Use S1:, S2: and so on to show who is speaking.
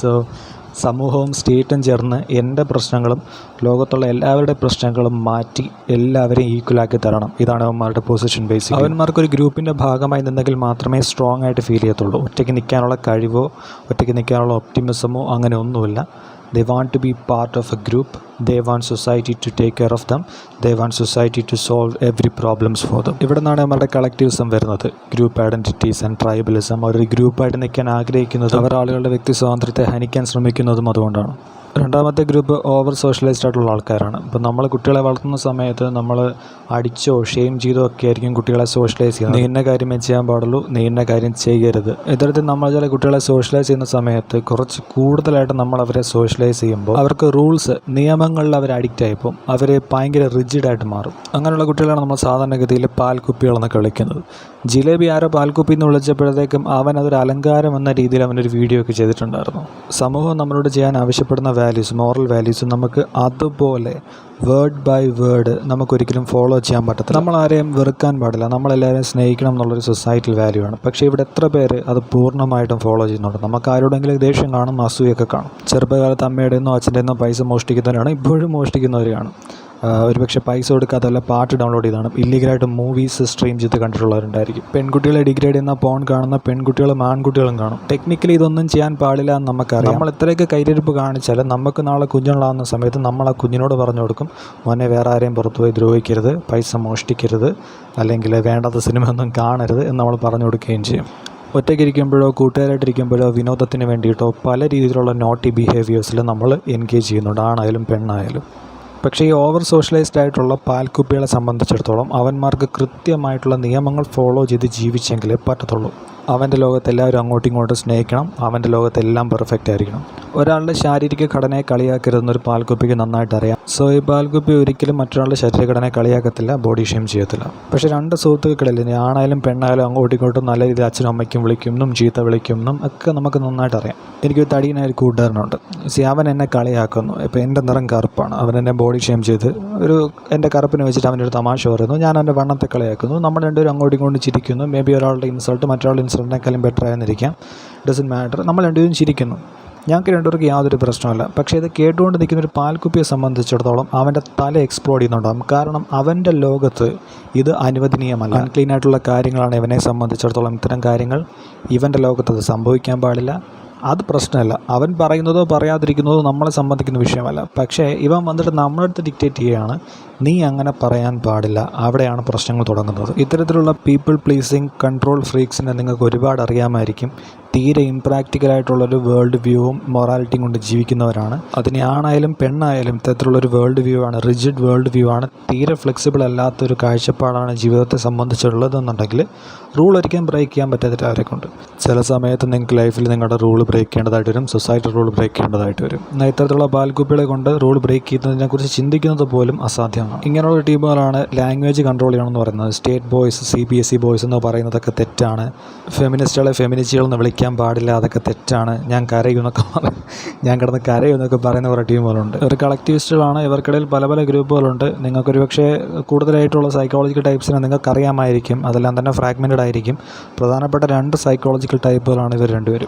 S1: So സമൂഹവും സ്റ്റേറ്റും ചേർന്ന് എന്റെ പ്രശ്നങ്ങളും ലോകത്തുള്ള എല്ലാവരുടെ പ്രശ്നങ്ങളും മാറ്റി എല്ലാവരെയും ഈക്വലാക്കി തരണം. ഇതാണ് അവന്മാരുടെ പൊസിഷൻ ബേസ് അവന്മാർക്ക് ഒരു ഗ്രൂപ്പിന്റെ ഭാഗമായി നിന്നെങ്കിൽ മാത്രമേ സ്ട്രോങ് ആയിട്ട് ഫീൽ ചെയ്യത്തുള്ളൂ. ഒറ്റയ്ക്ക് നിൽക്കാനുള്ള കഴിവോ ഒറ്റയ്ക്ക് നിൽക്കാനുള്ള ഒപ്റ്റിമിസമോ അങ്ങനെ ഒന്നുമില്ല. ദേ want to be part of a group. They want society to take care of them. They want society to solve every problems for them. ഇവിടെ നിന്നാണ് നമ്മുടെ കളക്റ്റീവ്സം വരുന്നത് ഗ്രൂപ്പ് ഐഡന്റിറ്റീസ് ആൻഡ് ട്രൈബലിസം അവർ ഗ്രൂപ്പായിട്ട് നിൽക്കാൻ ആഗ്രഹിക്കുന്നതും അവർ ആളുകളുടെ വ്യക്തി സ്വാതന്ത്ര്യത്തെ ഹനിക്കാൻ ശ്രമിക്കുന്നതും അതുകൊണ്ടാണ്. രണ്ടാമത്തെ ഗ്രൂപ്പ് ഓവർ സോഷ്യലൈസ്ഡ് ആയിട്ടുള്ള ആൾക്കാരാണ്. ഇപ്പം നമ്മൾ കുട്ടികളെ വളർത്തുന്ന സമയത്ത് നമ്മൾ അടിച്ചോ ഷെയിം ചെയ്തോ ഒക്കെ ആയിരിക്കും കുട്ടികളെ സോഷ്യലൈസ് ചെയ്യുന്നത്. നീ കാര്യം ചെയ്യാൻ പാടുള്ളൂ നീ ഇന്ന കാര്യം ചെയ്യരുത്. ഇത്തരത്തിൽ നമ്മൾ ചില കുട്ടികളെ സോഷ്യലൈസ് ചെയ്യുന്ന സമയത്ത് കുറച്ച് കൂടുതലായിട്ട് നമ്മൾ അവരെ സോഷ്യലൈസ് ചെയ്യുമ്പോൾ അവർക്ക് റൂൾസ് നിയമങ്ങളിൽ അവർ അഡിക്റ്റ് ആയിപ്പോൾ അവർ ഭയങ്കര റിജിഡായിട്ട് മാറും. അങ്ങനെയുള്ള കുട്ടികളാണ് നമ്മൾ സാധാരണഗതിയിൽ പാൽക്കുപ്പികളെന്നൊക്കെ വിളിക്കുന്നത്. ജിലേബി ആരോ പാൽക്കുപ്പി എന്ന് വിളിച്ചപ്പോഴത്തേക്കും അവൻ അതൊരു അലങ്കാരം എന്ന രീതിയിൽ അവനൊരു വീഡിയോ ഒക്കെ ചെയ്തിട്ടുണ്ടായിരുന്നു. സമൂഹം നമ്മളോട് ചെയ്യാൻ ആവശ്യപ്പെടുന്ന വാല്യൂസ് മോറൽ വാല്യൂസ് നമുക്ക് അതുപോലെ വേർഡ് ബൈ വേർഡ് നമുക്കൊരിക്കലും ഫോളോ ചെയ്യാൻ പറ്റത്തില്ല. നമ്മൾ ആരെയും വെറുക്കാൻ പാടില്ല. നമ്മളെല്ലാവരെയും സ്നേഹിക്കണം എന്നുള്ളൊരു സൊസൈറ്റൽ വാല്യൂ ആണ്. പക്ഷേ ഇവിടെ എത്ര പേര് അത് പൂർണമായിട്ടും ഫോളോ ചെയ്യുന്നുണ്ട്? നമുക്ക് ആരോടെങ്കിലും ദേഷ്യം കാണും അസൂയൊക്കെ കാണും. ചെറുപ്പകാലത്ത് അമ്മയുടെ നിന്നോ അച്ഛന്റെ നിന്നോ പൈസ മോഷ്ടിക്കുന്നവരാണ് ഇപ്പോഴും മോഷ്ടിക്കുന്നവരാണ് ഒരുപക്ഷെ പൈസ കൊടുക്കാതെ വല്ല പാട്ട് ഡൗൺലോഡ് ചെയ്താണ്. ഇല്ലീഗലായിട്ട് മൂവീസ് സ്ട്രീം ചെയ്ത് കണ്ടിട്ടുള്ളവരുണ്ടായിരിക്കും. പെൺകുട്ടികളെ ഡിഗ്രേഡ് ചെയ്യുന്ന പോൺ കാണുന്ന പെൺകുട്ടികളും ആൺകുട്ടികളും കാണും. ടെക്നിക്കലി ഇതൊന്നും ചെയ്യാൻ പാടില്ല എന്ന് നമുക്കറിയാം. നമ്മൾ എത്രയൊക്കെ കൈരിപ്പ് കാണിച്ചാൽ നമുക്ക് നാളെ കുഞ്ഞുങ്ങളാവുന്ന സമയത്ത് നമ്മൾ ആ കുഞ്ഞിനോട് പറഞ്ഞു കൊടുക്കും മോനെ വേറെ ആരെയും പുറത്തുപോയി ദ്രോഹിക്കരുത് പൈസ മോഷ്ടിക്കരുത് അല്ലെങ്കിൽ വേണ്ടാത്ത സിനിമ ഒന്നും കാണരുത് എന്ന് നമ്മൾ പറഞ്ഞു കൊടുക്കുകയും ചെയ്യും. ഒറ്റയ്ക്കിരിക്കുമ്പോഴോ കൂട്ടുകാരായിട്ടിരിക്കുമ്പോഴോ വിനോദത്തിന് വേണ്ടിയിട്ടോ പല രീതിയിലുള്ള നോട്ടി ബിഹേവിയേഴ്സിൽ നമ്മൾ എൻഗേജ് ചെയ്യുന്നുണ്ട്. ആണായാലും പെണ്ണായാലും. പക്ഷേ ഈ ഓവർ സോഷ്യലൈസ്ഡ് ആയിട്ടുള്ള പാൽക്കുപ്പികളെ സംബന്ധിച്ചിടത്തോളം അവന്മാർക്ക് കൃത്യമായിട്ടുള്ള നിയമങ്ങൾ ഫോളോ ചെയ്ത് ജീവിച്ചെങ്കിലേ പറ്റത്തുള്ളൂ. അവന്റെ ലോകത്തെല്ലാവരും അങ്ങോട്ടും ഇങ്ങോട്ടും സ്നേഹിക്കണം. അവന്റെ ലോകത്തെല്ലാം പെർഫെക്റ്റ് ആയിരിക്കണം. ഒരാളുടെ ശാരീരിക ഘടനയെ കളിയാക്കരുതെന്ന് ഒരു പാൽക്കുപ്പിക്ക് നന്നായിട്ട് അറിയാം. സോ ഈ പാൽക്കുപ്പി ഒരിക്കലും മറ്റൊരാളുടെ ശരീരഘടനയെ കളിയാക്കത്തില്ല ബോഡി ഷെയിം ചെയ്യത്തില്ല. പക്ഷേ രണ്ട് സുഹൃത്തുക്കളിൽ ആണായാലും പെണ്ണായാലും അങ്ങോട്ടും ഇങ്ങോട്ടും നല്ല രീതിയിൽ അച്ഛനും അമ്മയ്ക്കും വിളിക്കുമെന്നും ചീത്ത വിളിക്കുമെന്നും ഒക്കെ നമുക്ക് നന്നായിട്ട് അറിയാം. എനിക്കൊരു തടിയനായ ഒരു കൂട്ടുകാരനുണ്ട്. സി അവൻ എന്നെ കളിയാക്കുന്നു. ഇപ്പോൾ എന്റെ നിറം കറുപ്പാണ്. അവൻ എന്നെ ബോഡി ഷെയിം ചെയ്ത് ഒരു എന്റെ കറുപ്പിനെ വെച്ചിട്ട് അവന്റെ ഒരു തമാശ പറയുന്നു. ഞാൻ അവന്റെ വണ്ണത്തെ കളിയാക്കുന്നു. നമ്മൾ രണ്ടുപേരും അങ്ങോട്ടും ഇങ്ങോട്ടും ചിരിക്കുന്നു. മേ ബി ഒരാളുടെ ഇൻസൾട്ട് മറ്റൊരാളുടെ ഇൻസൾട്ടിനേക്കാളും ബെറ്റർ ആയെന്നിരിക്കാം. ഡസൻ മാറ്റർ നമ്മൾ രണ്ടുപേരും ചിരിക്കുന്നു. ഞങ്ങൾക്ക് രണ്ടുപേർക്ക് യാതൊരു പ്രശ്നമല്ല പക്ഷേ ഇത് കേട്ടുകൊണ്ട് നിൽക്കുന്ന ഒരു പാൽക്കുപ്പിയെ സംബന്ധിച്ചിടത്തോളം അവന്റെ തല എക്സ്പ്ലോഡ് ചെയ്യുന്നുണ്ടാകും കാരണം അവന്റെ ലോകത്ത് ഇത് അനുവദനീയമല്ല. അൺക്ലീൻ ആയിട്ടുള്ള കാര്യങ്ങളാണ് ഇവനെ സംബന്ധിച്ചിടത്തോളം ഇത്തരം കാര്യങ്ങൾ. ഇവന്റെ ലോകത്ത് അത് സംഭവിക്കാൻ പാടില്ല. അത് പ്രശ്നമല്ല. അവൻ പറയുന്നതോ പറയാതിരിക്കുന്നതോ നമ്മളെ സംബന്ധിക്കുന്ന വിഷയമല്ല. പക്ഷേ ഇവൻ വന്നിട്ട് നമ്മളടുത്ത് ഡിക്റ്റേറ്റ് ചെയ്യുകയാണ് നീ അങ്ങനെ പറയാൻ പാടില്ല. അവിടെയാണ് പ്രശ്നങ്ങൾ തുടങ്ങുന്നത്. ഇത്തരത്തിലുള്ള പീപ്പിൾ പ്ലീസിങ് കൺട്രോൾ ഫ്രീക്സിനെ നിങ്ങൾക്ക് ഒരുപാട് അറിയാമായിരിക്കും. തീരെ ഇമ്പ്രാക്ടിക്കലായിട്ടുള്ളൊരു വേൾഡ് വ്യൂവും മൊറാലിറ്റിയും കൊണ്ട് ജീവിക്കുന്നവരാണ്. അതിനെ ആണായാലും പെണ്ണായാലും ഇത്തരത്തിലുള്ളൊരു വേൾഡ് വ്യൂ ആണ് റിജിഡ് വേൾഡ് വ്യൂ ആണ്. തീരെ ഫ്ലെക്സിബിൾ അല്ലാത്തൊരു കാഴ്ചപ്പാടാണ് ജീവിതത്തെ സംബന്ധിച്ചുള്ളതെന്നുണ്ടെങ്കിൽ റൂൾ ഒരിക്കലും ബ്രേക്ക് ചെയ്യാൻ പറ്റാത്ത അവരെ കൊണ്ട് ചില സമയത്ത് നിങ്ങൾക്ക് ലൈഫിൽ നിങ്ങളുടെ റൂൾ ബ്രേക്ക് ചെയ്യേണ്ടതായിട്ട് വരും സൊസൈറ്റി റൂൾ ബ്രേക്ക് ചെയ്യേണ്ടതായിട്ട് വരും. എന്നാൽ ഇത്തരത്തിലുള്ള ബാൽക്കുപ്പികളെ കൊണ്ട് റൂൾ ബ്രേക്ക് ചെയ്യുന്നതിനെക്കുറിച്ച് ചിന്തിക്കുന്നത് പോലും അസാധ്യമാണ്. ഇങ്ങനെയുള്ള ടീമുകളാണ് ലാംഗ്വേജ് കൺട്രോൾ ചെയ്യണമെന്ന് പറയുന്നത്. State boys C B S E boys എന്ന് പറയുന്നതൊക്കെ തെറ്റാണ്. ഫെമിനിസ്റ്റുകളെ ഫെമിനിസ്റ്റുകൾ എന്ന് വിളിക്കാൻ പാടില്ല അതൊക്കെ തെറ്റാണ് ഞാൻ കരയുമെന്നൊക്കെ പറയും ഞാൻ കിടന്ന് കരയുമെന്നൊക്കെ പറയുന്ന കുറേ ടീമുകളുണ്ട് ഇവർ കളക്റ്റീവിസ്റ്റുകളാണ് ഇവർക്കിടയിൽ പല പല ഗ്രൂപ്പുകളുണ്ട് നിങ്ങൾക്കൊരു പക്ഷേ കൂടുതലായിട്ടുള്ള സൈക്കോളജിക്കൽ ടൈപ്സിനെ നിങ്ങൾക്ക് അറിയാമായിരിക്കും അതെല്ലാം തന്നെ ഫ്രാഗ്മെന്റഡ് ആയിരിക്കും. പ്രധാനപ്പെട്ട രണ്ട് സൈക്കോളജിക്കൽ ടൈപ്പുകളാണ് ഇവർ രണ്ടുപേരും.